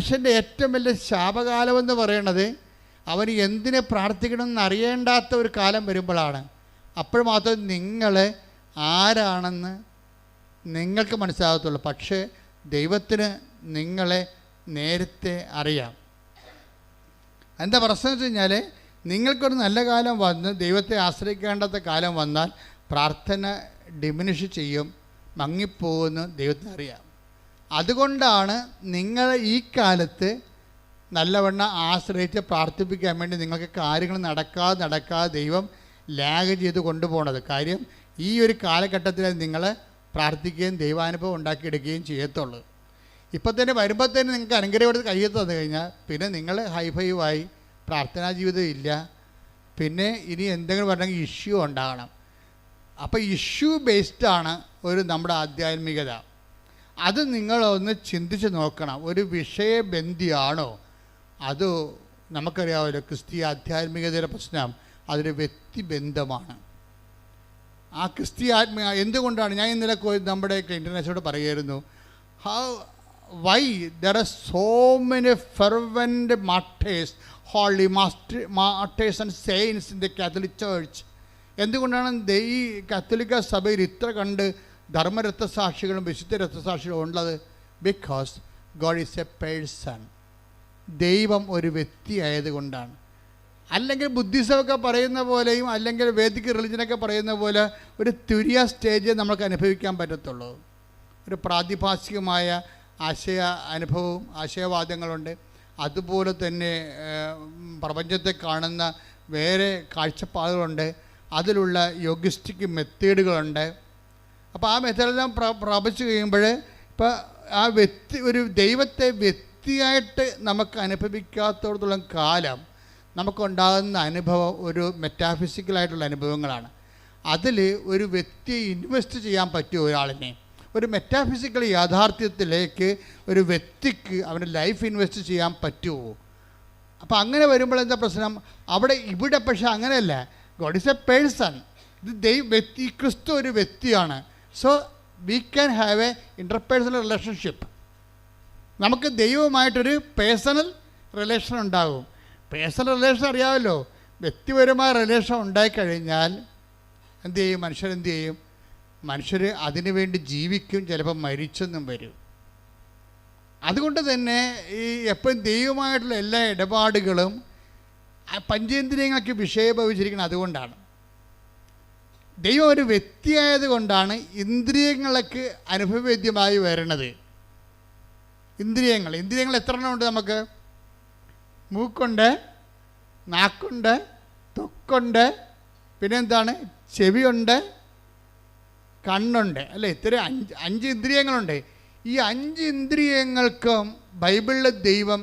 മനുഷ്യന്റെ ഏറ്റവും വലിയ ശാപകാലമെന്ന് പറയണത് അവന് എന്തിനെ പ്രാർത്ഥിക്കണമെന്ന് അറിയേണ്ടാത്ത ഒരു കാലം വരുമ്പോഴാണ്. അപ്പോൾ മാത്രം നിങ്ങൾ ആരാണെന്ന് നിങ്ങൾക്ക് മനസ്സിലാകത്തുള്ളൂ. പക്ഷേ ദൈവത്തിന് നിങ്ങളെ നേരത്തെ അറിയാം. എന്താ പ്രശ്നം വെച്ച് കഴിഞ്ഞാൽ നിങ്ങൾക്കൊരു നല്ല കാലം വന്ന് ദൈവത്തെ ആശ്രയിക്കേണ്ടാത്ത കാലം വന്നാൽ പ്രാർത്ഥന ഡിമിനിഷ് ചെയ്യും മങ്ങിപ്പോകുമെന്ന് ദൈവത്തിന് അറിയാം. അതുകൊണ്ടാണ് നിങ്ങൾ ഈ കാലത്ത് നല്ലവണ്ണം ആശ്രയിച്ച് പ്രാർത്ഥിപ്പിക്കാൻ വേണ്ടി നിങ്ങൾക്ക് കാര്യങ്ങൾ നടക്കാതെ നടക്കാതെ ദൈവം ലാഗ് ചെയ്ത് കൊണ്ടുപോകണത് കാര്യം ഈ ഒരു കാലഘട്ടത്തിൽ നിങ്ങൾ പ്രാർത്ഥിക്കുകയും ദൈവാനുഭവം ഉണ്ടാക്കിയെടുക്കുകയും ചെയ്യത്തുള്ളൂ. ഇപ്പം തന്നെ വരുമ്പോൾ തന്നെ നിങ്ങൾക്ക് അനുഗ്രഹം കയ്യത്ത് തന്നു കഴിഞ്ഞാൽ പിന്നെ നിങ്ങൾ ഹൈഫൈവായി പ്രാർത്ഥനാ ജീവിതം ഇല്ല. പിന്നെ ഇനി എന്തെങ്കിലും പറഞ്ഞെങ്കിൽ ഇഷ്യൂ ഉണ്ടാകണം. അപ്പോൾ ഇഷ്യൂ ബേസ്ഡാണ് ഒരു നമ്മുടെ ആധ്യാത്മികത. അത് നിങ്ങളൊന്ന് ചിന്തിച്ച് നോക്കണം. ഒരു വിഷയബന്ധിയാണോ? അത് നമുക്കറിയാമല്ലോ ക്രിസ്തീയ ആധ്യാത്മികതയുടെ പ്രശ്നം അതൊരു വ്യക്തിബന്ധമാണ്. ആ ക്രിസ്തീയ ആത്മീയ എന്തുകൊണ്ടാണ്? ഞാൻ ഇന്നലെ നമ്മുടെ ഇന്റർനാഷനോട് പറയുമായിരുന്നു how why there are so many fervent martyrs holy master martyrs and saints in the Catholic church എന്തുകൊണ്ടാണ് ഈ കത്തോലിക്ക സഭയിൽ ഇത്ര കണ്ട് ധർമ്മരക്തസാക്ഷികളും വിശുദ്ധ രക്തസാക്ഷികളും ഉള്ളത് because God is a person ദൈവം ഒരു വ്യക്തി ആയതുകൊണ്ടാണ്. അല്ലെങ്കിൽ ബുദ്ധിസമൊക്കെ പറയുന്ന പോലെയും അല്ലെങ്കിൽ വേദിക് റിലിജനൊക്കെ പറയുന്ന പോലെ ഒരു തുരിയ സ്റ്റേജ് നമുക്ക് അനുഭവിക്കാൻ പറ്റത്തുള്ളൂ. ഒരു പ്രാതിഭാസികമായ ആശയ അനുഭവവും ആശയവാദങ്ങളുണ്ട്. അതുപോലെ തന്നെ പ്രപഞ്ചത്തെ കാണുന്ന വേറെ കാഴ്ചപ്പാടുകളുണ്ട്. അതിലുള്ള യോഗിസ്റ്റിക് മെത്തേഡുകളുണ്ട് അപ്പോൾ ആ മെത്തേഡെല്ലാം പ്ര പ്രാപിച്ചു കഴിയുമ്പോൾ ഇപ്പോൾ ആ വ്യക്തി ഒരു ദൈവത്തെ വ്യക്തിയായിട്ട് നമുക്ക് അനുഭവിക്കാത്തോടത്തോളം കാലം നമുക്കുണ്ടാകുന്ന അനുഭവം ഒരു മെറ്റാഫിസിക്കലായിട്ടുള്ള അനുഭവങ്ങളാണ്. അതിൽ ഒരു വ്യക്തിയെ ഇൻവെസ്റ്റ് ചെയ്യാൻ പറ്റുമോ ഒരാളിനെ ഒരു മെറ്റാഫിസിക്കൽ യാഥാർത്ഥ്യത്തിലേക്ക് ഒരു വ്യക്തിക്ക് അവന്റെ ലൈഫ് ഇൻവെസ്റ്റ് ചെയ്യാൻ പറ്റുമോ? അപ്പോൾ അങ്ങനെ വരുമ്പോൾ എന്താ പ്രശ്നം? അവിടെ ഇവിടെ പക്ഷെ അങ്ങനെയല്ല. ഗോഡ് ഇസ് എ പേഴ്സൺ ഇത് ദൈവ വ്യക്തി ക്രിസ്തു ഒരു വ്യക്തിയാണ്. So we can have a interpersonal relationship നമുക്ക് ദൈവവുമായിട്ടൊരു പേഴ്സണൽ റിലേഷൻ ഉണ്ടാകും. പേഴ്സണൽ റിലേഷൻ അറിയാമല്ലോ. വ്യക്തിപരമായ റിലേഷൻ ഉണ്ടായിക്കഴിഞ്ഞാൽ എന്ത് ചെയ്യും? മനുഷ്യരെന്ത് ചെയ്യും? മനുഷ്യർ അതിനു വേണ്ടി ജീവിക്കും. ചിലപ്പോൾ മരിച്ചെന്നും വരും. അതുകൊണ്ട് തന്നെ ഈ എപ്പോഴും ദൈവമായിട്ടുള്ള എല്ലാ ഇടപാടുകളും പഞ്ചേന്ദ്രിയങ്ങൾക്ക് വിഷയഭവിച്ചിരിക്കുന്നത് അതുകൊണ്ടാണ്. ദൈവം ഒരു വ്യക്തിയായത് കൊണ്ടാണ് ഇന്ദ്രിയങ്ങളൊക്കെ അനുഭവവേദ്യമായി വരണത് ഇന്ദ്രിയങ്ങൾ. ഇന്ദ്രിയങ്ങൾ എത്ര എണ്ണം ഉണ്ട് നമുക്ക്? മൂക്കുണ്ട് നാക്കുണ്ട് തൊക്കുണ്ട് പിന്നെന്താണ് ചെവിയുണ്ട് കണ്ണുണ്ട്. അല്ലേ? ഇത്ര അഞ്ച് അഞ്ച് ഇന്ദ്രിയങ്ങളുണ്ട്. ഈ അഞ്ച് ഇന്ദ്രിയങ്ങൾക്കും ബൈബിളിലെ ദൈവം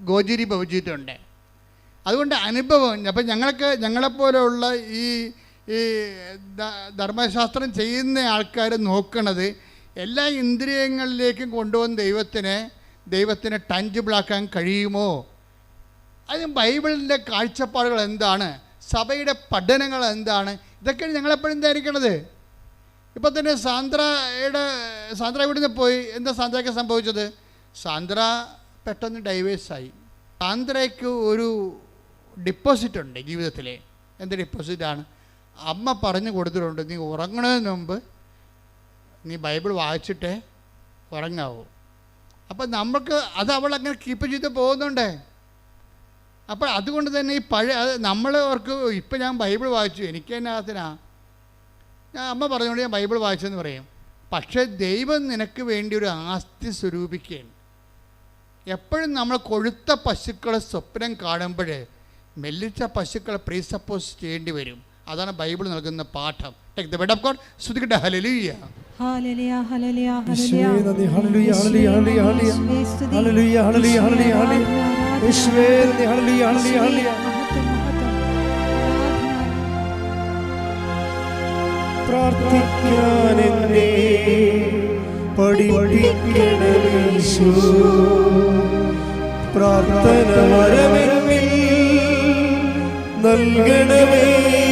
ഗോചരി ഭവിച്ചിട്ടുണ്ട് അതുകൊണ്ട് അനുഭവം അപ്പം ഞങ്ങൾക്ക് ഞങ്ങളെപ്പോലെയുള്ള ഈ ഈ ധർമ്മശാസ്ത്രം ചെയ്യുന്ന ആൾക്കാർ നോക്കണത് എല്ലാ ഇന്ദ്രിയങ്ങളിലേക്കും കൊണ്ടുവന്ന് ദൈവത്തിനെ ദൈവത്തിനെ ടഞ്ചിബിളാക്കാൻ കഴിയുമോ? അത് ബൈബിളിന്റെ കാഴ്ചപ്പാടുകൾ എന്താണ്? സഭയുടെ പഠനങ്ങൾ എന്താണ്? ഇതൊക്കെ ഞങ്ങളെപ്പോഴും ധരിക്കണത് ഇപ്പോൾ തന്നെ സാന്ദ്രയുടെ സാന്ദ്ര ഇവിടുന്ന് പോയി എന്താ സാന്ദ്രയ്ക്ക് സംഭവിച്ചത്? സാന്ദ്ര പെട്ടെന്ന് ഡൈവേഴ്സായി സാന്ദ്രയ്ക്ക് ഒരു ഡിപ്പോസിറ്റ് ഉണ്ട് ജീവിതത്തിലെ. എന്ത് ഡിപ്പോസിറ്റാണ് അമ്മ പറഞ്ഞു കൊടുത്തിട്ടുണ്ട് നീ ഉറങ്ങണതിന് മുമ്പ് നീ ബൈബിൾ വായിച്ചിട്ടേ ഉറങ്ങാവൂ. അപ്പം നമുക്ക് അത് അവൾ അങ്ങനെ കീപ്പ് ചെയ്ത് പോകുന്നുണ്ടേ. അപ്പോൾ അതുകൊണ്ട് തന്നെ ഈ പഴയ അത് നമ്മൾ അവർക്ക് ഇപ്പം ഞാൻ ബൈബിൾ വായിച്ചു എനിക്ക് തന്നെ അതിനാ. ഞാൻ അമ്മ പറഞ്ഞുകൊണ്ട് ഞാൻ ബൈബിൾ വായിച്ചെന്ന് പറയും. പക്ഷേ ദൈവം നിനക്ക് വേണ്ടി ഒരു ആസ്തി സ്വരൂപിക്കുകയാണ്. എപ്പോഴും നമ്മൾ കൊഴുത്ത പശുക്കളെ സ്വപ്നം കാണുമ്പോൾ മെല്ലിച്ച പശുക്കളെ പ്രീസപ്പോസ് ചെയ്യേണ്ടി വരും. അതാണ് ബൈബിൾ നൽകുന്ന പാഠം. Take the word of God സ്തുതിക്കട്ടെ ഹല്ലേലൂയ. പ്രാർത്ഥിക്കാൻ എന്നെ പഠിപ്പിക്കണമേശു പ്രാർത്ഥന വരമെന്നിൽ നൽകണമേശു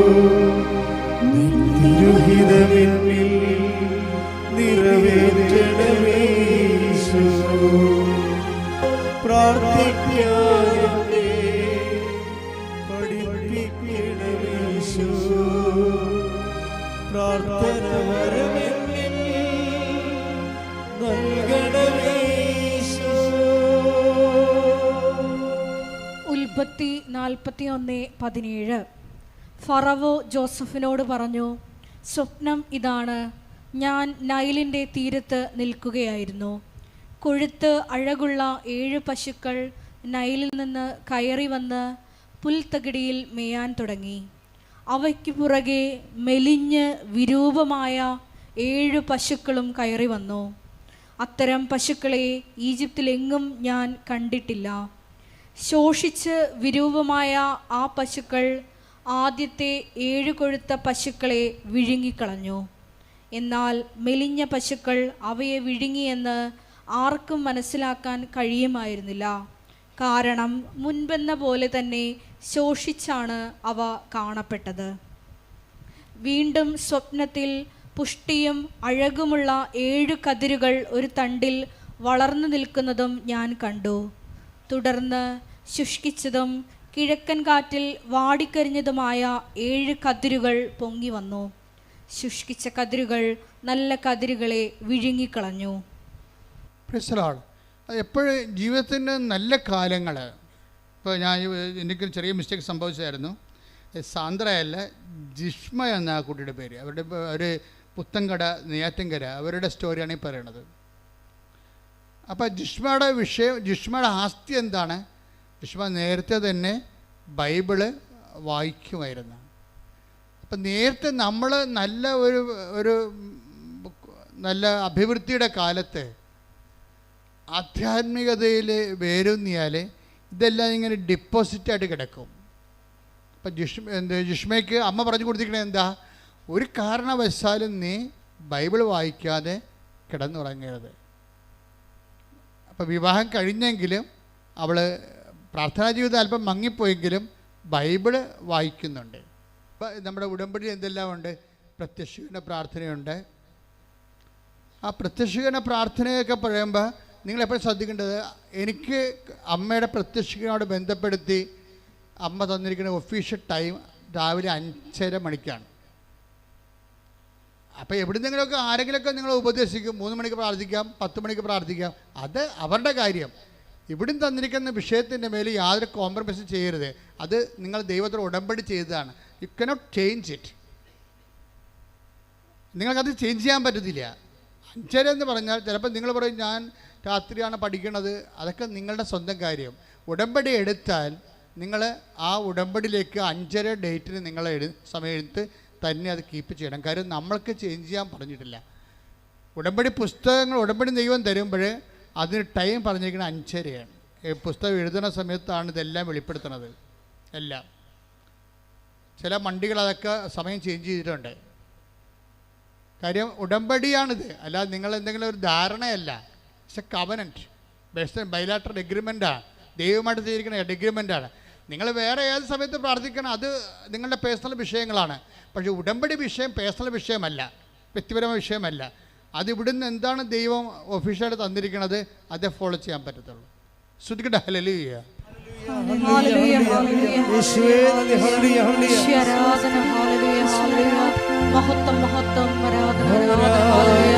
ഉൽപ്പത്തി നാൽപ്പത്തി ഒന്ന് പതിനേഴ്. ഫറവോ ജോസഫിനോട് പറഞ്ഞു സ്വപ്നം ഇതാണ്. ഞാൻ നൈലിന്റെ തീരത്ത് നിൽക്കുകയായിരുന്നു. കൊഴുത്ത് അഴകുള്ള ഏഴ് പശുക്കൾ നൈലിൽ നിന്ന് കയറി വന്ന് പുൽത്തകിടിയിൽ മേയാൻ തുടങ്ങി. അവയ്ക്ക് പുറകെ മെലിഞ്ഞ് വിരൂപമായ ഏഴ് പശുക്കളും കയറി വന്നു. അത്തരം പശുക്കളെ ഈജിപ്തിലെങ്ങും ഞാൻ കണ്ടിട്ടില്ല. ശോഷിച്ച് വിരൂപമായ ആ പശുക്കൾ ആദ്യത്തെ ഏഴ് കൊഴുത്ത പശുക്കളെ വിഴുങ്ങിക്കളഞ്ഞു. എന്നാൽ മെലിഞ്ഞ പശുക്കൾ അവയെ വിഴുങ്ങിയെന്ന് ആർക്കും മനസ്സിലാക്കാൻ കഴിയുമായിരുന്നില്ല. കാരണം മുൻപെന്ന പോലെ തന്നെ ശോഷിച്ചാണ് അവ കാണപ്പെട്ടത്. വീണ്ടും സ്വപ്നത്തിൽ പുഷ്ടിയും അഴകുമുള്ള ഏഴു കതിരുകൾ ഒരു തണ്ടിൽ വളർന്നു നിൽക്കുന്നതും ഞാൻ കണ്ടു. തുടർന്ന് ശുഷ്കിച്ചതും കിഴക്കൻ കാറ്റിൽ വാടിക്കരിഞ്ഞതുമായ ഏഴ് കതിരുകൾ പൊങ്ങി വന്നു. ശുഷ്കിച്ച കതിരുകൾ നല്ല കതിരുകളെ വിഴുങ്ങിക്കളഞ്ഞു. എപ്പോഴും ജീവിതത്തിന്റെ നല്ല കാലങ്ങൾ? ഇപ്പോൾ ഞാൻ എനിക്ക് ചെറിയ മിസ്റ്റേക്ക് സംഭവിച്ചായിരുന്നു സാന്ദ്രയല്ല ജിഷ്മ എന്ന ആ കുട്ടിയുടെ പേര്. അവരുടെ ഒരു പുത്തങ്കട നെയ്യാറ്റിൻകര അവരുടെ സ്റ്റോറിയാണ് ഈ പറയണത്. അപ്പോൾ ജിഷ്മയുടെ വിഷയം ജിഷ്മയുടെ ആസ്തി എന്താണ്? ജിഷ്മ നേരത്തെ തന്നെ ബൈബിൾ വായിക്കുമായിരുന്നു. അപ്പം നേരത്തെ നമ്മൾ നല്ല ഒരു ഒരു നല്ല അഭിവൃദ്ധിയുടെ കാലത്ത് ആധ്യാത്മികതയിൽ വേരൂന്നിയാൽ ഇതെല്ലാം ഇങ്ങനെ ഡിപ്പോസിറ്റായിട്ട് കിടക്കും. അപ്പം ജിഷ് എന്ത് ജിഷ്മയ്ക്ക് അമ്മ പറഞ്ഞു കൊടുത്തിരിക്കണേ എന്താ? ഒരു കാരണവശാലും നീ ബൈബിൾ വായിക്കാതെ കിടന്നുറങ്ങരുത്. അപ്പം വിവാഹം കഴിഞ്ഞെങ്കിലും അവൾ പ്രാർത്ഥനാ ജീവിതം അല്പം മങ്ങിപ്പോയെങ്കിലും ബൈബിൾ വായിക്കുന്നുണ്ട്. അപ്പം നമ്മുടെ ഉടമ്പടി എന്തെല്ലാം ഉണ്ട്? പ്രത്യക്ഷീകരണ പ്രാർത്ഥനയുണ്ട്. ആ പ്രത്യക്ഷീകരണ പ്രാർത്ഥനയൊക്കെ പറയുമ്പോൾ നിങ്ങളെപ്പോഴും ശ്രദ്ധിക്കേണ്ടത് എനിക്ക് അമ്മയുടെ പ്രത്യക്ഷീകരണോട് ബന്ധപ്പെടുത്തി അമ്മ തന്നിരിക്കുന്ന ഒഫീഷ്യൽ ടൈം രാവിലെ അഞ്ചര മണിക്കാണ്. അപ്പോൾ എവിടുന്നെങ്കിലുമൊക്കെ ആരെങ്കിലുമൊക്കെ നിങ്ങളെ ഉപദേശിക്കും. മൂന്ന് മണിക്ക് പ്രാർത്ഥിക്കാം പത്ത് മണിക്ക് പ്രാർത്ഥിക്കാം. അത് അവരുടെ കാര്യം. ഇവിടും തന്നിരിക്കുന്ന വിഷയത്തിന്റെ മേലെ യാതൊരു കോംപ്രമൈസും ചെയ്യരുത്. അത് നിങ്ങൾ ദൈവത്തോട് ഉടമ്പടി ചെയ്തതാണ്. യു കനോട്ട് ചേഞ്ച് ഇറ്റ് നിങ്ങൾക്കത് ചേഞ്ച് ചെയ്യാൻ പറ്റത്തില്ല. അഞ്ചര എന്ന് പറഞ്ഞാൽ ചിലപ്പോൾ നിങ്ങൾ പറയും ഞാൻ രാത്രിയാണ് പഠിക്കുന്നത് അതൊക്കെ നിങ്ങളുടെ സ്വന്തം കാര്യം. ഉടമ്പടി എടുത്താൽ നിങ്ങൾ ആ ഉടമ്പടിയിലേക്ക് അഞ്ചര ഡേറ്റിന് നിങ്ങൾ എഴു സമയത്ത് തന്നെ അത് കീപ്പ് ചെയ്യണം. കാര്യം നമ്മൾക്ക് ചേഞ്ച് ചെയ്യാൻ പറഞ്ഞിട്ടില്ല. ഉടമ്പടി പുസ്തകങ്ങൾ ഉടമ്പടി ദൈവം തരുമ്പോൾ അതിന് ടൈം പറഞ്ഞിരിക്കുന്നത് അഞ്ചരയാണ്. പുസ്തകം എഴുതുന്ന സമയത്താണ് ഇതെല്ലാം വെളിപ്പെടുത്തുന്നത്. എല്ലാം. ചില മണ്ടികൾ അതൊക്കെ സമയം ചേഞ്ച് ചെയ്തിട്ടുണ്ട്. കാര്യം ഉടമ്പടിയാണിത്. അല്ലാതെ നിങ്ങൾ എന്തെങ്കിലും ഒരു ധാരണയല്ല. It's a covenant best bilateral എഗ്രിമെന്റാണ് ദൈവമായിട്ട് ചെയ്തിരിക്കുന്ന എഗ്രിമെന്റാണ് നിങ്ങൾ വേറെ ഏത് സമയത്ത് പ്രാർത്ഥിക്കണം അത് നിങ്ങളുടെ പേഴ്സണൽ വിഷയങ്ങളാണ്. പക്ഷേ ഉടമ്പടി വിഷയം പേഴ്സണൽ വിഷയമല്ല. വ്യക്തിപരമായ വിഷയമല്ല. അത് ഇവിടുന്ന് എന്താണ് ദൈവം ഒഫീഷ്യലായിട്ട് തന്നിരിക്കുന്നത് അതേ ഫോളോ ചെയ്യാൻ പറ്റത്തുള്ളൂ. ശ്രുതിക്കട്ടെ ഹലലു. മഹത്വം മഹത്വം. ആരാധന ആരാധന. ഹല്ലേലൂയ.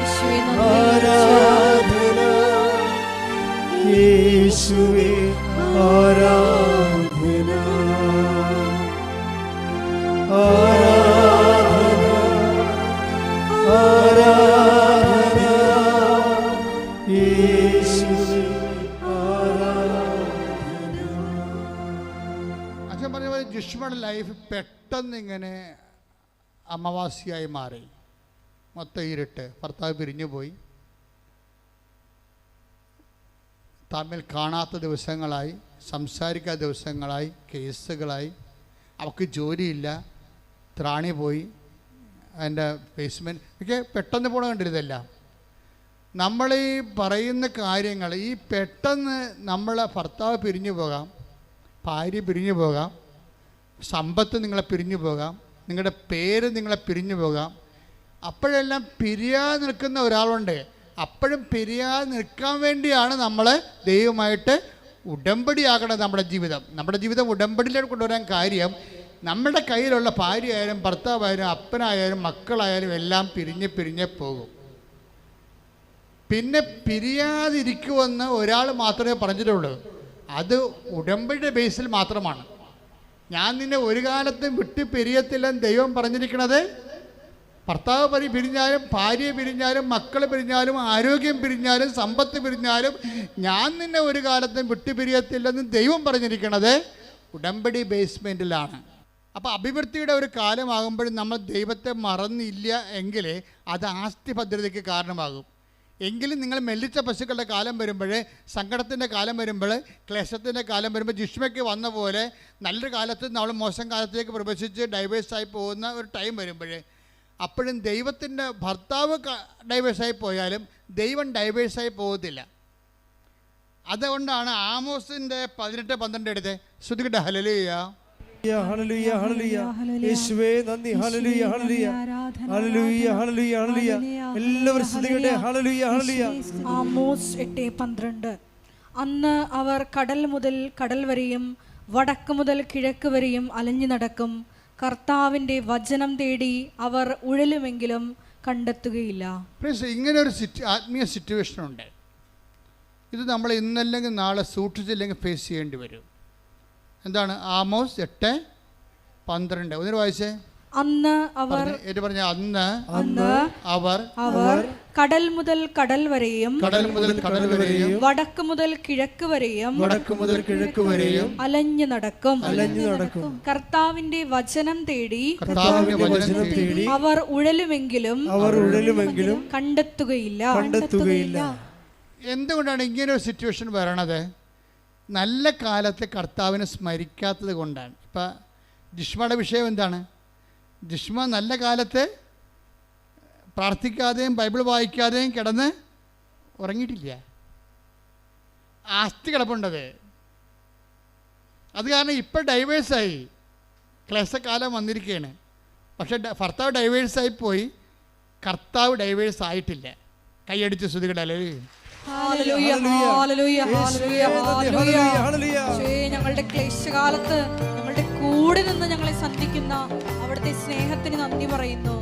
ഈശോയെ ആരാധന. യേശുവേ ആരാധന. പെട്ടെന്ന് ഇങ്ങനെ അമാവാസിയായി മാറി. മൊത്തം ഇരുട്ട്. ഭർത്താവ് പിരിഞ്ഞു പോയി. തമ്മിൽ കാണാത്ത ദിവസങ്ങളായി സംസാരിക്കാത്ത ദിവസങ്ങളായി കേസുകളായി. അവൾക്ക് ജോലിയില്ല. ത്രാണി പോയി. അതിന്റെ ബേസ്മെന്റ് ഒക്കെ പെട്ടെന്ന് പോണ കണ്ടിരുന്നില്ല നമ്മൾ ഈ പറയുന്ന കാര്യങ്ങൾ ഈ പെട്ടെന്ന് നമ്മളെ ഭർത്താവ് പിരിഞ്ഞു പോകാം ഭാര്യ പിരിഞ്ഞു പോകാം സമ്പത്ത് നിങ്ങളെ പിരിഞ്ഞു പോകാം. നിങ്ങളുടെ പേര് നിങ്ങളെ പിരിഞ്ഞു പോകാം. അപ്പോഴെല്ലാം പിരിയാതെ നിൽക്കുന്ന ഒരാളുണ്ട്. അപ്പോഴും പിരിയാതെ നിൽക്കാൻ വേണ്ടിയാണ് നമ്മൾ ദൈവമായിട്ട് ഉടമ്പടിയാകണം നമ്മുടെ ജീവിതം. നമ്മുടെ ജീവിതം ഉടമ്പടിയിലേക്ക് കൊണ്ടുവരാൻ കാര്യം നമ്മുടെ കയ്യിലുള്ള ഭാര്യയായാലും ഭർത്താവായാലും അപ്പനായാലും മക്കളായാലും എല്ലാം പിരിഞ്ഞ് പിരിഞ്ഞ് പോകും. പിന്നെ പിരിയാതിരിക്കുമെന്ന് ഒരാൾ മാത്രമേ പറഞ്ഞിട്ടുള്ളൂ. അത് ഉടമ്പടിയുടെ ബേസിൽ മാത്രമാണ്. ഞാൻ നിന്നെ ഒരു കാലത്തും വിട്ടു പിരിയത്തില്ലെന്ന് ദൈവം പറഞ്ഞിരിക്കണത്. ഭർത്താവ് പരി പിരിഞ്ഞാലും ഭാര്യ പിരിഞ്ഞാലും മക്കൾ പിരിഞ്ഞാലും ആരോഗ്യം പിരിഞ്ഞാലും സമ്പത്ത് പിരിഞ്ഞാലും ഞാൻ നിന്നെ ഒരു കാലത്തും വിട്ടു പിരിയത്തില്ലെന്ന് ദൈവം പറഞ്ഞിരിക്കണത് ഉടമ്പടി ബേസ്മെന്റിലാണ് അപ്പോൾ അഭിവൃദ്ധിയുടെ ഒരു കാലമാകുമ്പോഴും നമ്മൾ ദൈവത്തെ മറന്നില്ല എങ്കിൽ അത് ആസ്തി ഭദ്രതയ്ക്ക് കാരണമാകും. എങ്കിലും നിങ്ങൾ മെല്ലിച്ച പശുക്കളുടെ കാലം വരുമ്പോൾ സങ്കടത്തിന്റെ കാലം വരുമ്പോൾ ക്ലേശത്തിന്റെ കാലം വരുമ്പോൾ ജിഷ്മയ്ക്ക് വന്ന പോലെ നല്ലൊരു കാലത്ത് നമ്മൾ മോശം കാലത്തേക്ക് പ്രവേശിച്ച് ഡൈവേഴ്സായി പോകുന്ന ഒരു ടൈം വരുമ്പോൾ അപ്പോഴും ദൈവത്തിന്റെ ഭർത്താവ് ഡൈവേഴ്സായി പോയാലും ദൈവം ഡൈവേഴ്സായി പോകത്തില്ല. അതുകൊണ്ടാണ് ആമോസിന്റെ പതിനെട്ട് പന്ത്രണ്ട് എടുത്ത്. ശ്രുതികട്ട ഹലലിയ ഹല്ലേലൂയ, ഹല്ലേലൂയ. യേശുവേ നന്ദി. ഹല്ലേലൂയ, ഹല്ലേലൂയ. ഹല്ലേലൂയ, ഹല്ലേലൂയ, ഹല്ലേലൂയ. എല്ലാവരും ശ്രദ്ധിക്കട്ടെ. Hallelujah, hallelujah. ആമോസ് എട്ട് പന്ത്രണ്ട്. അന്ന് അവർ കടൽ മുതൽ കടൽ വരെയും വടക്ക് മുതൽ കിഴക്ക് വരെയും അലഞ്ഞു നടക്കും. കർത്താവിന്റെ വചനം തേടി അവർ ഉഴലുമെങ്കിലും കണ്ടെത്തുകയില്ല. ഇങ്ങനെ ഒരു സിറ്റ് ആത്മീയ സിറ്റുവേഷൻ ഉണ്ട്. ഇത് നമ്മൾ ഇന്നല്ലെങ്കിൽ നാളെ സൂക്ഷിച്ചില്ലെങ്കിൽ ഫേസ് ചെയ്യേണ്ടി വരും. എന്താണ്? ആമോസ് എട്ട് പന്ത്രണ്ട്. ഒന്നിനു വായിച്ചേ. അന്ന് അവർ പറഞ്ഞ് പറഞ്ഞ അന്ന് അന്ന് അവർ അവർ കടൽ മുതൽ കടൽ വരെയും കടൽ മുതൽ കടൽ വരെയും വടക്ക് മുതൽ കിഴക്ക് വരെയും വടക്ക് മുതൽ കിഴക്ക് വരെയും അലഞ്ഞു നടക്കും. അലഞ്ഞു നടക്കും. കർത്താവിന്റെ വചനം തേടി കർത്താവിന്റെ വചനം തേടി അവർ ഉഴലുമെങ്കിലും അവർ ഉഴലുമെങ്കിലും കണ്ടെത്തുകയില്ല. കണ്ടെത്തുകയില്ല. എന്തുകൊണ്ടാണ് ഇങ്ങനെ ഒരു സിറ്റുവേഷൻ വരണത്? നല്ല കാലത്ത് കർത്താവിനെ സ്മരിക്കാത്തത് കൊണ്ടാണ്. ഇപ്പം ജിഷ്മയുടെ വിഷയം എന്താണ്? ജിഷ്മ നല്ല കാലത്ത് പ്രാർത്ഥിക്കാതെയും ബൈബിൾ വായിക്കാതെയും കിടന്ന് ഉറങ്ങിയിട്ടില്ല. ആസ്തി കിടപ്പുണ്ടത്. അത് കാരണം ഇപ്പം ഡൈവേഴ്സായി ക്ലേശക്കാലം വന്നിരിക്കുകയാണ് പക്ഷേ ഭർത്താവ് ഡൈവേഴ്സായി പോയി. കർത്താവ് ഡൈവേഴ്സ് ആയിട്ടില്ല. കൈയടിച്ച് ശ്രുതികടല്ലേ ഞങ്ങളുടെ ക്ലേശകാലത്ത് ഞങ്ങളുടെ കൂടെ നിന്ന് ഞങ്ങളെ സന്ധിക്കുന്ന അവിടുത്തെ സ്നേഹത്തിന് നന്ദി പറയുന്നു.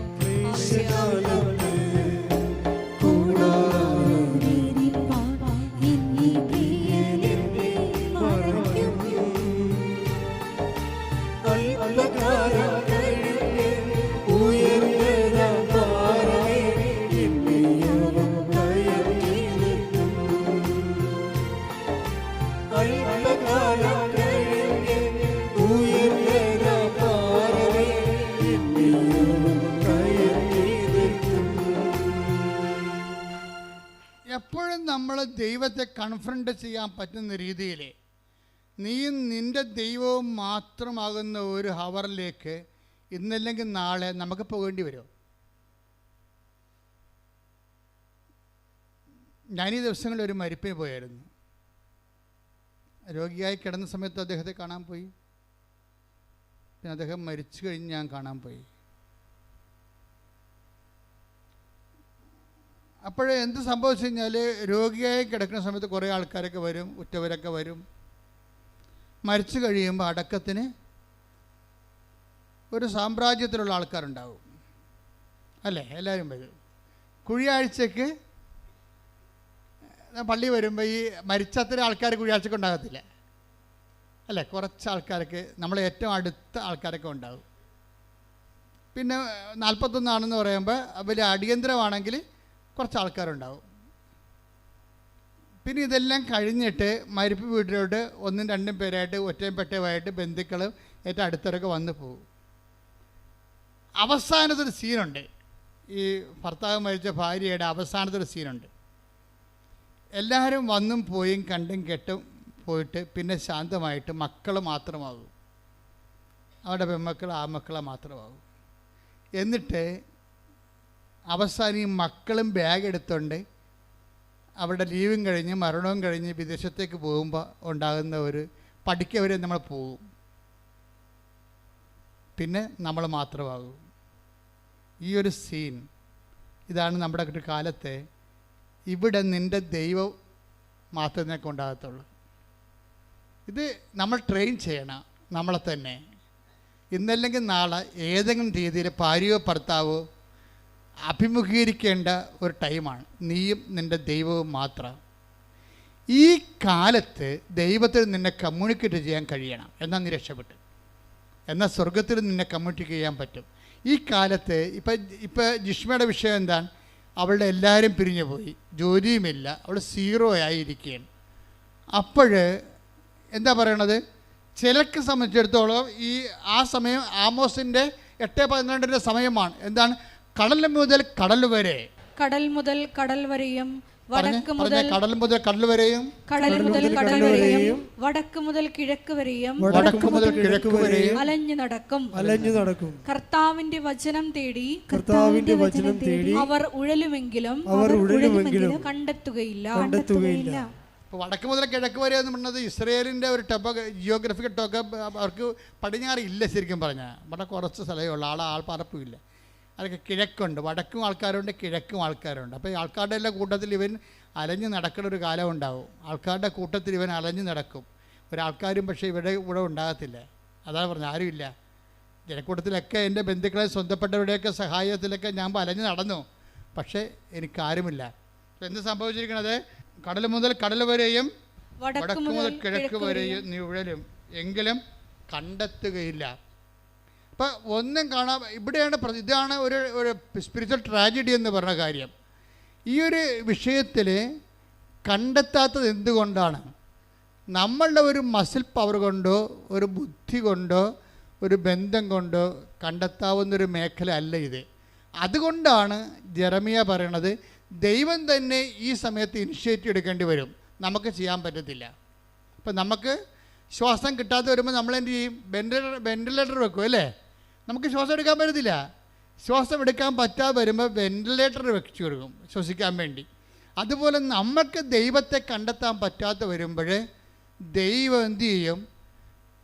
കൺഫ്രണ്ട് ചെയ്യാൻ പറ്റുന്ന രീതിയിൽ നീ നിന്റെ ദൈവവും മാത്രമാകുന്ന ഒരു ഹവറിലേക്ക് ഇന്നല്ലെങ്കിൽ നാളെ നമുക്ക് പോകേണ്ടി വരും. ഞാൻ ഈ ദിവസങ്ങളിൽ ഒരു മരിപ്പിന് പോയായിരുന്നു. രോഗിയായി കിടന്ന സമയത്ത് അദ്ദേഹത്തെ കാണാൻ പോയി. പിന്നെ അദ്ദേഹം മരിച്ചു കഴിഞ്ഞ് ഞാൻ കാണാൻ പോയി. അപ്പോൾ എന്ത് സംഭവിച്ചു കഴിഞ്ഞാൽ രോഗിയായി കിടക്കുന്ന സമയത്ത് കുറേ ആൾക്കാരൊക്കെ വരും ഉറ്റവരൊക്കെ വരും. മരിച്ചു കഴിയുമ്പോൾ അടക്കത്തിന് ഒരു സാമ്രാജ്യത്തിലുള്ള ആൾക്കാരുണ്ടാവും. അല്ലേ? എല്ലാവരും വരും. കുഴിയാഴ്ചക്ക് പള്ളി വരുമ്പോൾ ഈ മരിച്ചത്ര ആൾക്കാർ കുഴിയാഴ്ചക്ക് ഉണ്ടാകത്തില്ല. അല്ലേ? കുറച്ച് ആൾക്കാർക്ക് നമ്മളെ ഏറ്റവും അടുത്ത ആൾക്കാരൊക്കെ ഉണ്ടാകും പിന്നെ നാൽപ്പത്തൊന്നാണെന്ന് പറയുമ്പോൾ വലിയ അടിയന്തരമാണെങ്കിൽ കുറച്ച് ആൾക്കാരുണ്ടാവും പിന്നെ ഇതെല്ലാം കഴിഞ്ഞിട്ട് മരിപ്പ് വീട്ടിലോട്ട് ഒന്നും രണ്ടും പേരായിട്ട് ഒറ്റയും പെട്ടയുമായിട്ട് ബന്ധുക്കളും ഏറ്റവും അടുത്തവരൊക്കെ വന്നു പോകും. അവസാനത്തൊരു സീനുണ്ട്. ഈ ഭർത്താവ് മരിച്ച ഭാര്യയുടെ അവസാനത്തൊരു സീനുണ്ട്. എല്ലാവരും വന്നും പോയും കണ്ടും കെട്ടും പോയിട്ട് പിന്നെ ശാന്തമായിട്ട് മക്കൾ മാത്രമാകും. അവരുടെ പെൺമക്കൾ ആ മക്കളെ മാത്രമാകും. എന്നിട്ട് അവസാനം ഈ മക്കളും ബാഗ് എടുത്തുകൊണ്ട് അവരുടെ ലീവും കഴിഞ്ഞ് മരണവും കഴിഞ്ഞ് വിദേശത്തേക്ക് പോകുമ്പോൾ ഉണ്ടാകുന്ന ഒരു പഠിക്കവരെ നമ്മൾ പോകും. പിന്നെ നമ്മൾ മാത്രമാകും. ഈ ഒരു സീൻ ഇതാണ് നമ്മുടെ ഒരു കാലത്തെ ഇവിടെ നിന്റെ ദൈവം മാത്രമേ കൊണ്ടാകത്തുള്ളൂ. ഇത് നമ്മൾ ട്രെയിൻ ചെയ്യണം നമ്മളെ തന്നെ. ഇന്നല്ലെങ്കിൽ നാളെ ഏതെങ്കിലും രീതിയിൽ ഭാര്യയോ ഭർത്താവോ അഭിമുഖീകരിക്കേണ്ട ഒരു ടൈമാണ്. നീയും നിന്റെ ദൈവവും മാത്രം. ഈ കാലത്ത് ദൈവത്തിൽ നിന്നെ കമ്മ്യൂണിക്കേറ്റ് ചെയ്യാൻ കഴിയണം. എന്നാൽ നീ രക്ഷപ്പെട്ടു. എന്നാൽ സ്വർഗത്തിൽ നിന്നെ കമ്മ്യൂണിക്കേറ്റ് ചെയ്യാൻ പറ്റും. ഈ കാലത്ത് ഇപ്പം ഇപ്പം ജിഷ്മയുടെ വിഷയം എന്താണ്? അവളുടെ എല്ലാവരും പിരിഞ്ഞു പോയി. ജോലിയുമില്ല. അവൾ സീറോ ആയിരിക്കുകയാണ്. അപ്പോൾ എന്താ പറയണത്? ചിലക്ക് സംബന്ധിച്ചിടത്തോളം ഈ ആ സമയം ആമോസിന്റെ എട്ട് പന്ത്രണ്ടിന്റെ സമയമാണ്. എന്താണ്? കടൽ മുതൽ കടൽ വരെ. കടൽ മുതൽ കടൽ വരെയും വടക്ക് മുതൽ കടൽ മുതൽ കടൽ വരെയും. കടൽ മുതൽ കടൽ വരെയും വടക്ക് മുതൽ കിഴക്ക് വരെയും വടക്ക് മുതൽ കിഴക്ക് വരെയും. അലഞ്ഞു നടക്കും. അലഞ്ഞു നടക്കും. കർത്താവിന്റെ വചനം തേടി കർത്താവിന്റെ വചനം തേടി അവർ ഉഴലുമെങ്കിലും അവർ ഉഴലുമെങ്കിലും കണ്ടെത്തുകയില്ല കണ്ടെത്തുകയില്ല. വടക്ക് മുതൽ കിഴക്ക് വരെ എന്ന് പറഞ്ഞത് ഇസ്രയേലിന്റെ ഒരു ടൊപ്പ ജിയോഗ്രഫിക്കൽ ടോക്ക് അവർക്ക് പടിഞ്ഞാറില്ല ശരിക്കും പറഞ്ഞാൽ. ഇവിടെ കുറച്ച് സ്ഥലമേ ഉള്ളൂ. ആൾ ആൾപ്പാറപ്പുമില്ല അതൊക്കെ കിഴക്കുണ്ട്. വടക്കും ആൾക്കാരുണ്ട് കിഴക്കും ആൾക്കാരുണ്ട്. അപ്പോൾ ഈ ആൾക്കാരുടെ എല്ലാം കൂട്ടത്തിൽ ഇവൻ അലഞ്ഞു നടക്കുന്ന ഒരു കാലം ഉണ്ടാവും. ആൾക്കാരുടെ കൂട്ടത്തിൽ ഇവൻ അലഞ്ഞു നടക്കും. ഒരാൾക്കാരും പക്ഷേ ഇവിടെ ഇവിടെ ഉണ്ടാകത്തില്ല. അതാണ് പറഞ്ഞത് ആരുമില്ല. ജനക്കൂട്ടത്തിലൊക്കെ എന്റെ ബന്ധുക്കളെ സ്വന്തപ്പെട്ടവരുടെയൊക്കെ സഹായത്തിലൊക്കെ ഞാൻ അലഞ്ഞ് നടന്നു. പക്ഷേ എനിക്കാരുമില്ല എന്ത് സംഭവിച്ചിരിക്കണത്? കടൽ മുതൽ കടൽ വരെയും വടക്ക് മുതൽ കിഴക്ക് വരെയും. നീ ഉഴലും എങ്കിലും കണ്ടെത്തുകയില്ല. അപ്പം ഒന്നും കാണാൻ ഇവിടെയാണ് ഇതാണ് ഒരു ഒരു സ്പിരിച്വൽ ട്രാജഡി എന്ന് പറഞ്ഞ കാര്യം. ഈ ഒരു വിഷയത്തിൽ കണ്ടെത്താത്തത് എന്തുകൊണ്ടാണ്? നമ്മളുടെ ഒരു മസിൽ പവർ കൊണ്ടോ ഒരു ബുദ്ധി കൊണ്ടോ ഒരു ബന്ധം കൊണ്ടോ കണ്ടെത്താവുന്നൊരു മേഖല അല്ല ഇത്. അതുകൊണ്ടാണ് ജെറമിയ പറയണത് ദൈവം തന്നെ ഈ സമയത്ത് ഇനിഷ്യേറ്റീവ് എടുക്കേണ്ടി വരും. നമുക്ക് ചെയ്യാൻ പറ്റത്തില്ല. അപ്പം നമുക്ക് ശ്വാസം കിട്ടാതെ വരുമ്പോൾ നമ്മളെന്ത് ചെയ്യും? വെന്റിലേറ്റർ വെന്റിലേറ്റർ വെക്കും അല്ലേ? നമുക്ക് ശ്വാസം എടുക്കാൻ പറ്റത്തില്ല. ശ്വാസം എടുക്കാൻ പറ്റാതെ വരുമ്പോൾ വെന്റിലേറ്റർ വെച്ച് കൊടുക്കും ശ്വസിക്കാൻ വേണ്ടി. അതുപോലെ നമുക്ക് ദൈവത്തെ കണ്ടെത്താൻ പറ്റാത്ത വരുമ്പോൾ ദൈവം എന്തു ചെയ്യും?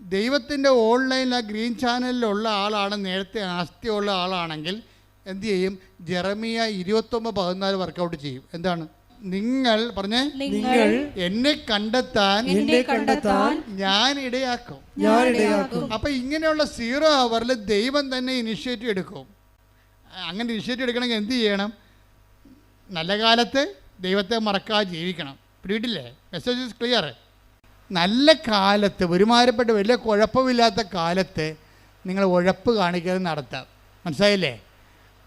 ദൈവത്തിന്റെ ഓൺലൈനിൽ ആ ഗ്രീൻ ചാനലിലുള്ള ആളാണ് നേരത്തെ ആസ്തിയുള്ള ആളാണെങ്കിൽ എന്തു ചെയ്യും? ജെറമിയ ഇരുപത്തൊമ്പത് പതിനാല് വർക്കൗട്ട് ചെയ്യും. എന്താണ്? നിങ്ങൾ പറഞ്ഞേ നിങ്ങൾ എന്നെ കണ്ടെത്താൻ എന്നെ കണ്ടെത്താൻ ഞാൻ ഇടയാക്കും. ഞാൻ ഇടയാക്കും. അപ്പൊ ഇങ്ങനെയുള്ള സീറോ അവറിൽ ദൈവം തന്നെ ഇനിഷ്യേറ്റീവ് എടുക്കും. അങ്ങനെ ഇനിഷ്യേറ്റീവ് എടുക്കണമെങ്കിൽ എന്ത് ചെയ്യണം? നല്ല കാലത്ത് ദൈവത്തെ മറക്കാതെ ജീവിക്കണം. പിടിയിട്ടില്ലേ? മെസ്സേജ് ഇസ് ക്ലിയർ നല്ല കാലത്ത് ഒരുമാരപ്പെട്ട് വലിയ കുഴപ്പമില്ലാത്ത കാലത്ത് നിങ്ങൾ ഉഴപ്പ് കാണിക്കാതെ നടത്താം. മനസ്സിലായില്ലേ?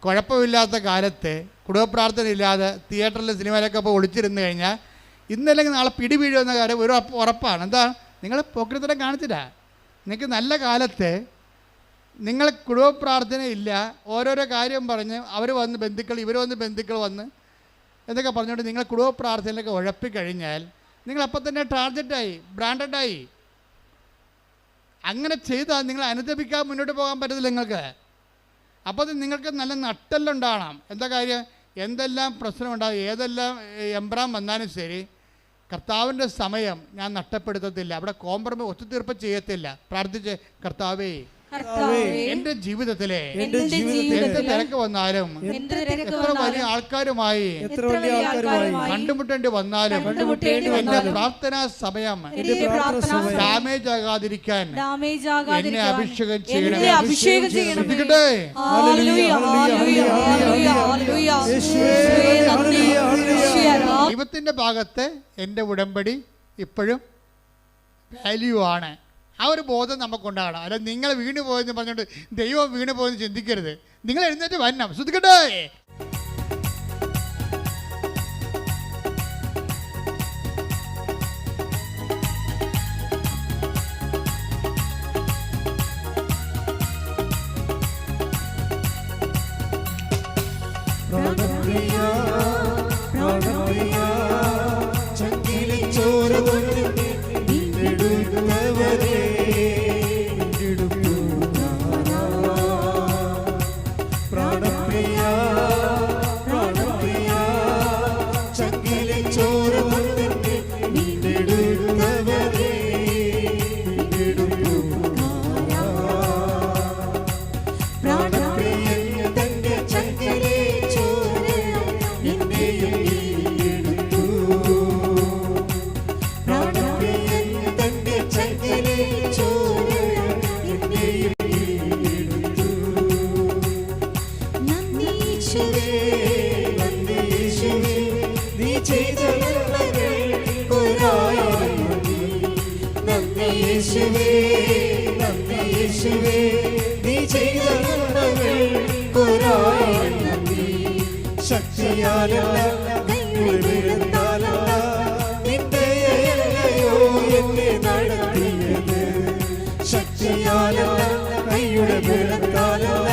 കുഴപ്പമില്ലാത്ത കാലത്ത് കുടുംബപ്രാർത്ഥന ഇല്ലാതെ തിയേറ്ററിൽ സിനിമയിലൊക്കെ ഇപ്പോൾ ഒളിച്ചിരുന്ന് കഴിഞ്ഞാൽ ഇന്നല്ലെങ്കിൽ നാളെ പിടി വീഴുമെന്ന കാര്യം ഒരു ഉറപ്പാണ്. എന്താ? നിങ്ങൾ പോക്കരത്തരം കാണിച്ചില്ല. നിങ്ങൾക്ക് നല്ല കാലത്ത് നിങ്ങൾ കുടുംബപ്രാർത്ഥന ഇല്ല ഓരോരോ കാര്യം പറഞ്ഞ് അവർ വന്ന് ബന്ധുക്കൾ ഇവർ വന്ന് ബന്ധുക്കൾ വന്ന് എന്നൊക്കെ പറഞ്ഞുകൊണ്ട് നിങ്ങൾ കുടുംബപ്രാർത്ഥനയിലൊക്കെ ഉഴപ്പിക്കഴിഞ്ഞാൽ നിങ്ങൾ അപ്പം തന്നെ ടാർജറ്റായി ബ്രാൻഡഡായി അങ്ങനെ ചെയ്താൽ നിങ്ങൾ അനുദപിക്കാൻ മുന്നോട്ട് പോകാൻ പറ്റത്തില്ല നിങ്ങൾക്ക്. അപ്പോൾ നിങ്ങൾക്ക് നല്ല നട്ടെല്ലുണ്ടാകണം എന്താ കാര്യം? എന്തെല്ലാം പ്രശ്നമുണ്ടാകും ഏതെല്ലാം എംബ്രാം വന്നാലും ശരി കർത്താവിന്റെ സമയം ഞാൻ നഷ്ടപ്പെടുത്തത്തില്ല. അവിടെ കോംപ്രമൈസ് ഒത്തുതീർപ്പ് ചെയ്യത്തില്ല. പ്രാർത്ഥിച്ച് കർത്താവേ എന്റെ ജീവിതത്തിലെ എന്റെ തിരക്ക് വന്നാലും എത്ര വലിയ ആൾക്കാരുമായി എത്ര വലിയ ആൾക്കാരുമായി കണ്ടുമുട്ടേണ്ടി വന്നാലും എന്റെ പ്രാർത്ഥനാ സമയം എന്റെ പ്രാർത്ഥന ഡാമേജ് ആകാതിരിക്കാൻ ഡാമേജ് എന്നെ അഭിഷേകം ചെയ്യണം അഭിഷേകം ചെയ്യണം. ദൈവത്തിന്റെ ഭാഗത്ത് എന്റെ ഉടമ്പടി ഇപ്പോഴും വാല്യൂ ആണ്. ആ ഒരു ബോധം നമുക്കുണ്ടാകണം. അല്ല നിങ്ങൾ വീണ് പോയെന്ന് പറഞ്ഞുകൊണ്ട് ദൈവം വീണ് പോയെന്ന് ചിന്തിക്കരുത്. നിങ്ങൾ എഴുന്നേറ്റ് വരണം. ശ്രദ്ധിക്കട്ടെ? ചെയ്തവരെ നന്ദി യേശുവേ നന്ദി യേശുവേ നീ ചെയ്ത നന്മകൾ പോരായണം നന്ദി ശക്തിയാലല്ല വിഴുന്നാലല്ല നിന്റെയോ എന്നെ നടത്തിയത് ശക്തിയാലല്ല കൈയുടെ വിഴുന്നാലല്ല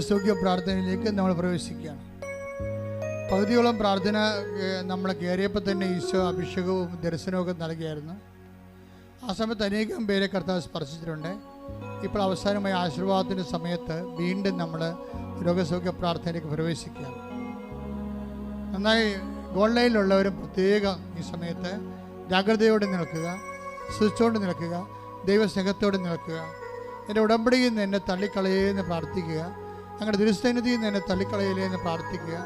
രോഗസൗഖ്യ പ്രാർത്ഥനയിലേക്ക് നമ്മൾ പ്രവേശിക്കുകയാണ്. പകുതിയോളം പ്രാർത്ഥന നമ്മൾ കയറിയപ്പോൾ തന്നെ ഈശോ അഭിഷേകവും ദർശനവും നൽകിയായിരുന്നു. ആ സമയത്ത് അനേകം പേരെ കർത്താവ് സ്പർശിച്ചിട്ടുണ്ട്. ഇപ്പോൾ അവസാനമായ ആശീർവാദത്തിന്റെ സമയത്ത് വീണ്ടും നമ്മൾ രോഗസൗഖ്യ പ്രാർത്ഥനയിലേക്ക് പ്രവേശിക്കുകയാണ്. നന്നായി ഓൺലൈനിലുള്ളവരും പ്രത്യേകം ഈ സമയത്ത് ജാഗ്രതയോടെ നിൽക്കുക സൂക്ഷിച്ചുകൊണ്ട് നിൽക്കുക ദൈവസ്നേഹത്തോടെ നിൽക്കുക എന്റെ ഉടമ്പടിയിൽ നിന്ന് എന്നെ തള്ളിക്കളയെന്ന് പ്രാർത്ഥിക്കുക. അങ്ങനെ ദുരുസന്നിധിയിൽ നിന്ന് എന്നെ തള്ളിക്കളയില്ലേ എന്ന് പ്രാർത്ഥിക്കുക.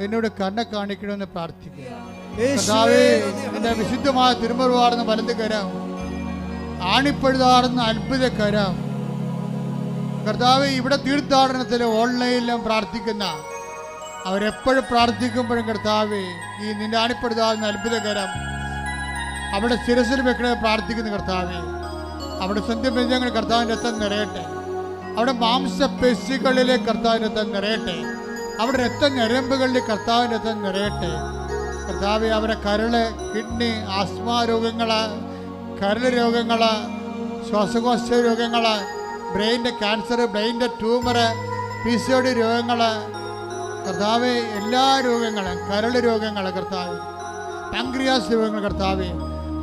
എന്നോട് കണ്ണ കാണിക്കണമെന്ന് പ്രാർത്ഥിക്കുക. എന്റെ വിശുദ്ധമായ തിരുമറുവാടുന്ന വലത് കരം. ആണിപ്പഴുതാടുന്ന അത്ഭുത കരം. കർത്താവ് ഇവിടെ തീർത്ഥാടനത്തിൽ ഓൺലൈനിലും പ്രാർത്ഥിക്കുന്ന അവരെപ്പോഴും പ്രാർത്ഥിക്കുമ്പോഴും കർത്താവ് ഈ നിന്റെ ആണിപ്പെടുത്താവുന്ന അത്ഭുതകരം അവിടെ ശിരസിൽ വെക്കണേ പ്രാർത്ഥിക്കുന്ന കർത്താവ്. അവിടെ സ്വന്തം ബന്ധങ്ങൾ കർത്താവിന്റെ രക്തം നിറയട്ടെ. അവിടെ മാംസപേശികളിലെ പേശികളിലെ രക്തം നിറയട്ടെ. അവിടെ രക്തഞരമ്പുകളിലെ കർത്താവിനെത്താൻ നിറയട്ടെ. കർത്താവ് അവരെ കരൾ കിഡ്നി ആസ്മ രോഗങ്ങൾ കരൾ രോഗങ്ങൾ ശ്വാസകോശ രോഗങ്ങൾ ബ്രെയിന്റെ cancer ബ്രെയിന്റെ tumour P C O D രോഗങ്ങൾ കർത്താവ് എല്ലാ രോഗങ്ങളും കരൾ രോഗങ്ങൾ കർത്താവ് പങ്ക്രിയാസ് രോഗങ്ങൾ കർത്താവ്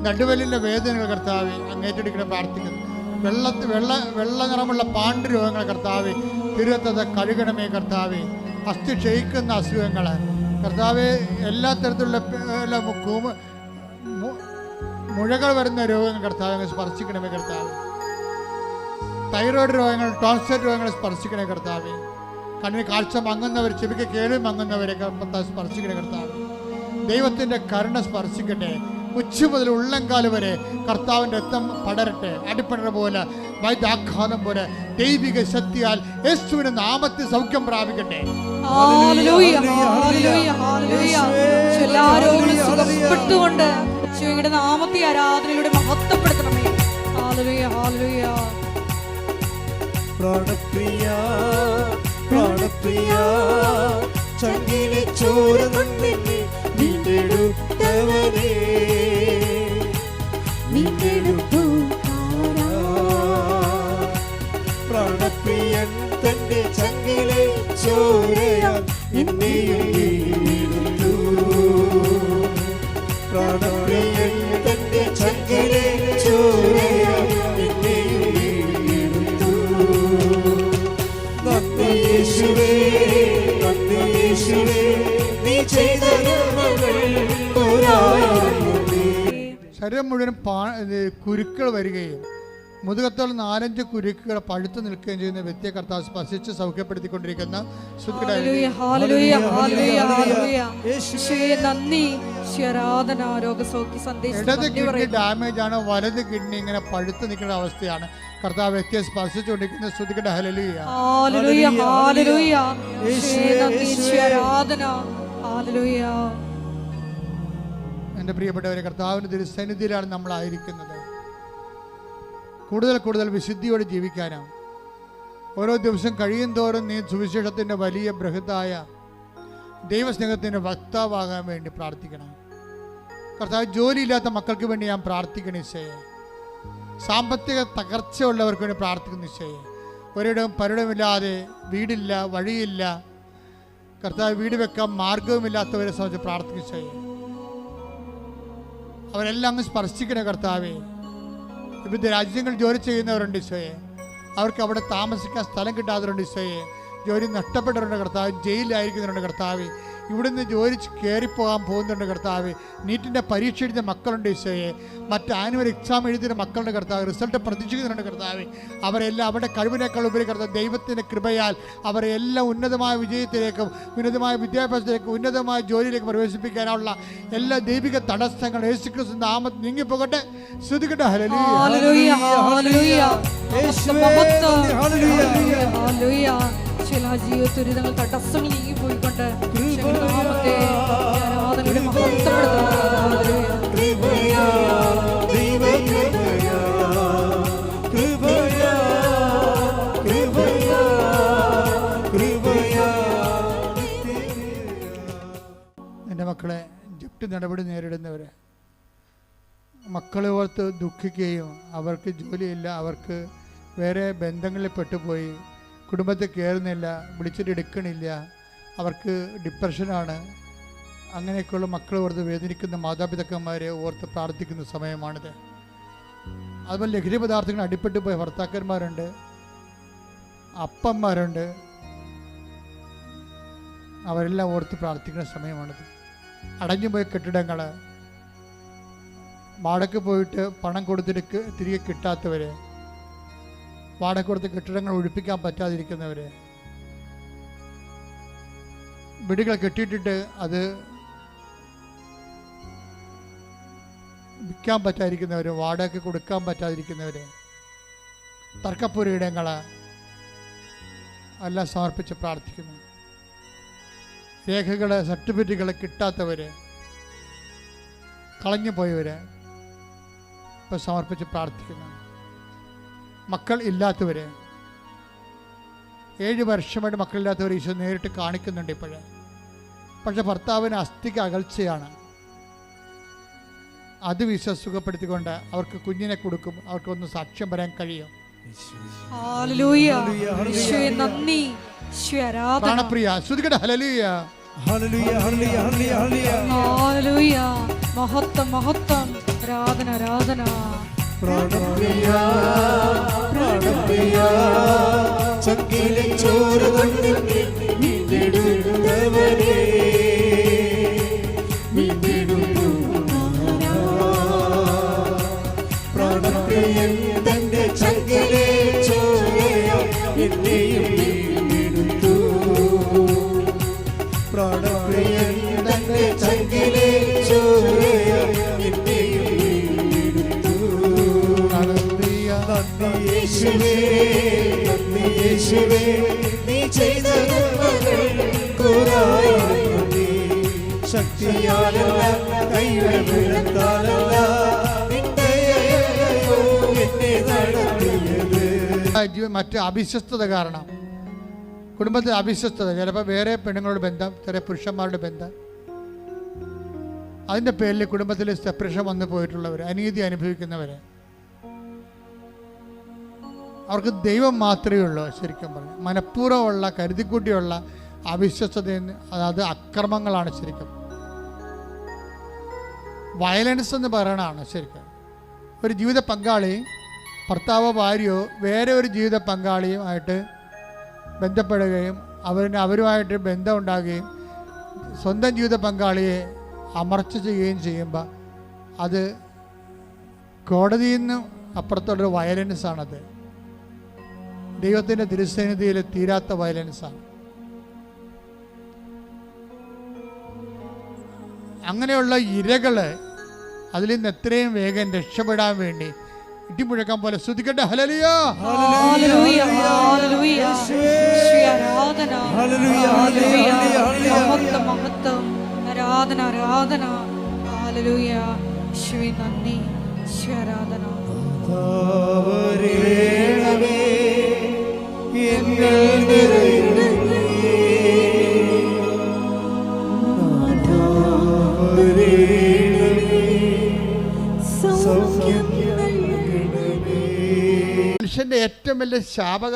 നടുവലിന്റെ വേദനകൾ കർത്താവ് അങ്ങേറ്റെടുക്കണം പ്രാർത്ഥിക്കുന്നു. വെള്ളത്ത് വെള്ള വെള്ള നിറമുള്ള പാണ്ഡുരോഗങ്ങൾ കർത്താവെ തിരുവത്തത് കഴുകണമേ കർത്താവെ അസ്ഥി ക്ഷയിക്കുന്ന അസുഖങ്ങൾ കർത്താവെ എല്ലാ തരത്തിലുള്ള മുഴകൾ വരുന്ന രോഗങ്ങൾ കർത്താവ് സ്പർശിക്കണമേ കർത്താവ്. തൈറോയ്ഡ് രോഗങ്ങൾ ടോൺസൈറ്റ് രോഗങ്ങൾ സ്പർശിക്കണേ കർത്താവെ. കണ്ണിന് കാഴ്ച മങ്ങുന്നവർ ചെവിക്ക് കേൾവി മങ്ങുന്നവരെ സ്പർശിക്കണേ കർത്താവ്. ദൈവത്തിന്റെ കരുണ സ്പർശിക്കട്ടെ. ഉച്ച മുതൽ ഉള്ളംകാൽ വരെ കർത്താവിന്റെ രക്തം പടരട്ടെ. അടിപ്പടര പോലെ വൈദ്യാഘാതം പോലെ ദൈവിക ശക്തിയാൽ യേശുവിന്റെ നാമത്തിൽ സൗഖ്യം പ്രാപിക്കട്ടെ. ഹല്ലേലൂയ, ഹല്ലേലൂയ, ഹല്ലേലൂയ. എല്ലാ രോഗങ്ങളും സുഖപ്പെട്ടുകൊണ്ട് ശിവയുടെ നാമത്തെ ആരാധനയിലൂടെ മഹത്വപ്പെടുത്തണമേ ഹാലലുയ ഹാലലുയ പ്രാണപ്രിയ പ്രാണപ്രിയ ചങ്ങിലെ ചോര നന്ദിനെ വീണ്ടെടുത്തവനെ വീണ്ടെടുത്തു പ്രാണപ്രിയൻ തന്റെ ചങ്ങിലെ ചോരയാൽ എന്നെയും വീണ്ടെടുത്തു പ്രാണപ്രിയൻ തന്റെ ചങ്കിലെ ചോരയാൽ എന്നെയും വീണ്ടെടുത്തു നന്ദി യേശുവേ നന്ദി യേശുവേ. ശരീരം മുഴുവൻ പാ കുരുക്കൾ വരികയും മുതുകത്തോളം നാലഞ്ച് കുരുക്കുകൾ പഴുത്തു നിൽക്കുകയും ചെയ്യുന്ന വ്യക്തിയെ കർത്താവ് സ്പർശിച്ച് സൗഖ്യപ്പെടുത്തിക്കൊണ്ടിരിക്കുന്ന ഇടത് കിഡ്നി ഡാമേജ് ആണ് വലത് കിഡ്നി ഇങ്ങനെ പഴുത്തു നിൽക്കുന്ന അവസ്ഥയാണ്. കർത്താവ് വ്യക്തിയെ സ്പർശിച്ചുകൊണ്ടിരിക്കുന്ന ശ്രുതിയുടെ ഹലലിയ എന്റെ പ്രിയപ്പെട്ടവരെ കർത്താവിന്റെ തിരുസന്നിധിയിലാണ് നമ്മളായിരിക്കുന്നത്. കൂടുതൽ കൂടുതൽ വിശുദ്ധിയോടെ ജീവിക്കാനാണ് ഓരോ ദിവസം കഴിയും തോറും നീ സുവിശേഷത്തിന്റെ വലിയ ബൃഹത്തായ ദൈവസ്നേഹത്തിന്റെ വക്താവാകാൻ വേണ്ടി പ്രാർത്ഥിക്കണം. കർത്താവ് ജോലിയില്ലാത്ത മക്കൾക്ക് വേണ്ടി ഞാൻ പ്രാർത്ഥിക്കണം നിശ്ചയെ സാമ്പത്തിക തകർച്ച ഉള്ളവർക്ക് വേണ്ടി പ്രാർത്ഥിക്കുന്ന നിശ്ചയെ ഒരിടവും പരിടമില്ലാതെ വീടില്ല വഴിയില്ല കർത്താവ് വീട് വെക്കാൻ മാർഗവുമില്ലാത്തവരെ സംബന്ധിച്ച് പ്രാർത്ഥിച്ചേ അവരെല്ലാം അങ്ങ് സ്പർശിക്കണേ കർത്താവേ. വിവിധ രാജ്യങ്ങളിൽ ജോലി ചെയ്യുന്നവരുണ്ട് ഈശോയെ. അവർക്ക് അവിടെ താമസിക്കാൻ സ്ഥലം കിട്ടാത്തവരുണ്ട് ഈശോയെ. ജോലി നഷ്ടപ്പെട്ടവരുണ്ട് കർത്താവ്. ജയിലിലായിരിക്കുന്നവരുണ്ട് കർത്താവ്. ഇവിടുന്ന് ജോലി കയറിപ്പോകാൻ പോകുന്നുണ്ട് കർത്താവ്. നീറ്റിന്റെ പരീക്ഷ എഴുതിയ മക്കളുണ്ട് ഈശോയെ. മറ്റ് ആനുവൽ എക്സാം എഴുതിയ മക്കളുടെ കർത്താവ്. റിസൾട്ട് പ്രതീക്ഷിക്കുന്നുണ്ട് കർത്താവ്. അവരെല്ലാം അവരുടെ കഴിവിനേക്കാൾ ഉപരി കർത്താവ് ദൈവത്തിന്റെ കൃപയാൽ അവരെ എല്ലാം ഉന്നതമായ വിജയത്തിലേക്കും ഉന്നതമായ വിദ്യാഭ്യാസത്തിലേക്കും ഉന്നതമായ ജോലിയിലേക്ക് പ്രവേശിപ്പിക്കാനുള്ള എല്ലാ ദൈവിക തടസ്സങ്ങളും യേശുക്രിസ്തു നാമത്തിൽ നീങ്ങിപ്പോകട്ടെ. ശ്രുതികട്ടെ ഹലലി ഹല്ലേലൂയ ഹല്ലേലൂയ യേശുവേ, ഹല്ലേലൂയ. ഹല്ലേലൂയ. ചില ജീവിത ദുരിതങ്ങൾ തടസ്സങ്ങൾ നീങ്ങി മക്കളെ ജപ്തി നടപടി നേരിടുന്നവരെ. മക്കളെ ഓർത്ത് ദുഃഖിക്കുകയും അവർക്ക് ജോലിയില്ല അവർക്ക് വേറെ ബന്ധങ്ങളിൽ പെട്ടുപോയി കുടുംബത്തിൽ കയറുന്നില്ല വിളിച്ചിട്ട് എടുക്കണില്ല അവർക്ക് ഡിപ്രഷനാണ്. അങ്ങനെയൊക്കെയുള്ള മക്കളെ ഓർത്ത് വേദനിക്കുന്ന മാതാപിതാക്കന്മാരെ ഓർത്ത് പ്രാർത്ഥിക്കുന്ന സമയമാണിത്. അതുപോലെ ലഹരി പദാർത്ഥങ്ങൾ അടിപ്പെട്ടു പോയ ഭർത്താക്കന്മാരുണ്ട് അപ്പന്മാരുണ്ട്. അവരെല്ലാം ഓർത്ത് പ്രാർത്ഥിക്കുന്ന സമയമാണിത്. അടഞ്ഞുപോയ കെട്ടിടങ്ങൾ വാടക പോയിട്ട് പണം കൊടുത്തിട്ട് തിരികെ കിട്ടാത്തവർ വാടക കൊടുത്ത് കെട്ടിടങ്ങൾ ഒഴിപ്പിക്കാൻ പറ്റാതിരിക്കുന്നവർ വീടുകൾ കെട്ടിയിട്ടിട്ട് അത് വിൽക്കാൻ പറ്റാതിരിക്കുന്നവർ വാടക കൊടുക്കാൻ പറ്റാതിരിക്കുന്നവർ തർക്കപ്പുരയിടങ്ങൾ എല്ലാം സമർപ്പിച്ച് പ്രാർത്ഥിക്കുന്നു. രേഖകൾ സർട്ടിഫിക്കറ്റുകൾ കിട്ടാത്തവർ കളഞ്ഞു പോയവർ ഇപ്പോൾ സമർപ്പിച്ച് പ്രാർത്ഥിക്കുന്നു. മക്കൾ ഇല്ലാത്തവർ ഏഴ് വർഷമായിട്ട് മക്കളില്ലാത്തവർ ഈശോ നേരിട്ട് കാണിക്കുന്നുണ്ട് ഇപ്പോഴേ. പക്ഷെ ഭർത്താവിന് അസ്ഥിക്ക് അകൽച്ചയാണ്. അത് വിശ്വസുഖപ്പെടുത്തിക്കൊണ്ട് അവർക്ക് കുഞ്ഞിനെ കൊടുക്കും അവർക്കൊന്ന് സാക്ഷ്യം പറയാൻ കഴിയും. നന്ദി. പ്രാണപ്രിയ ശ്രുതികട ഹലലിയ ഹല്ലേലൂയ, ഹല്ലേലൂയ, ഹല്ലേലൂയ, ഹല്ലേലൂയ. ഹല്ലേലൂയ മഹത്വം മഹത്വം. ആരാധന ആരാധന. പ്രാണപ്രിയ, പ്രാണപ്രിയ, ചക്കിലെ ചോര കൊണ്ട് വീണ്ടെടുത്തവനേ, യേശുവേ നന്ദി യേശുവേ നീ ചെയ്ത മറ്റ് അവിശ്വസ്തത കാരണം. കുടുംബത്തിൽ അവിശ്വസ്തത ചിലപ്പോൾ വേറെ പെണ്ണുങ്ങളുടെ ബന്ധം ചില പുരുഷന്മാരുടെ ബന്ധം. അതിന്റെ പേരിൽ കുടുംബത്തിൽ സെപ്പറേഷൻ വന്നു പോയിട്ടുള്ളവർ അനീതി അനുഭവിക്കുന്നവർ അവർക്ക് ദൈവം മാത്രമേ ഉള്ളൂ ശരിക്കും പറഞ്ഞു മനഃപൂർവമുള്ള കരുതിക്കൂട്ടിയുള്ള അവിശ്വസത അതായത് അക്രമങ്ങളാണ് ശരിക്കും. വയലൻസ് എന്ന് പറയണതാണ് ശരിക്കും. ഒരു ജീവിത പങ്കാളി ഭർത്താവോ ഭാര്യയോ വേറെ ഒരു ജീവിത പങ്കാളിയുമായിട്ട് ബന്ധപ്പെടുകയും അവരിന് അവരുമായിട്ട് ബന്ധമുണ്ടാകുകയും സ്വന്തം ജീവിത പങ്കാളിയെ അമർച്ച ചെയ്യുകയും ചെയ്യുമ്പോൾ അത് കോടതിയിൽ നിന്നും അപ്പുറത്തുള്ളൊരു വയലൻസാണത് ദൈവത്തിന്റെ തിരുസന്നിധിയിൽ തീരാത്ത വയലൻസാണ് അങ്ങനെയുള്ള ഇരകൾ അതിൽ നിന്ന് എത്രയും വേഗം രക്ഷപ്പെടാൻ വേണ്ടി ഇട്ടിമുഴക്കാൻ പോലെ ശ്രദ്ധിക്കട്ടെ ഹലലിയോ ഹല്ലേലൂയ! ഹല്ലേലൂയ! യേശുവേ! ആരാധന ആരാധന. യേശുവേ നന്ദി. ശ്രീ ആരാധന. മനുഷ്യന്റെ ഏറ്റവും വലിയ ശാപകാ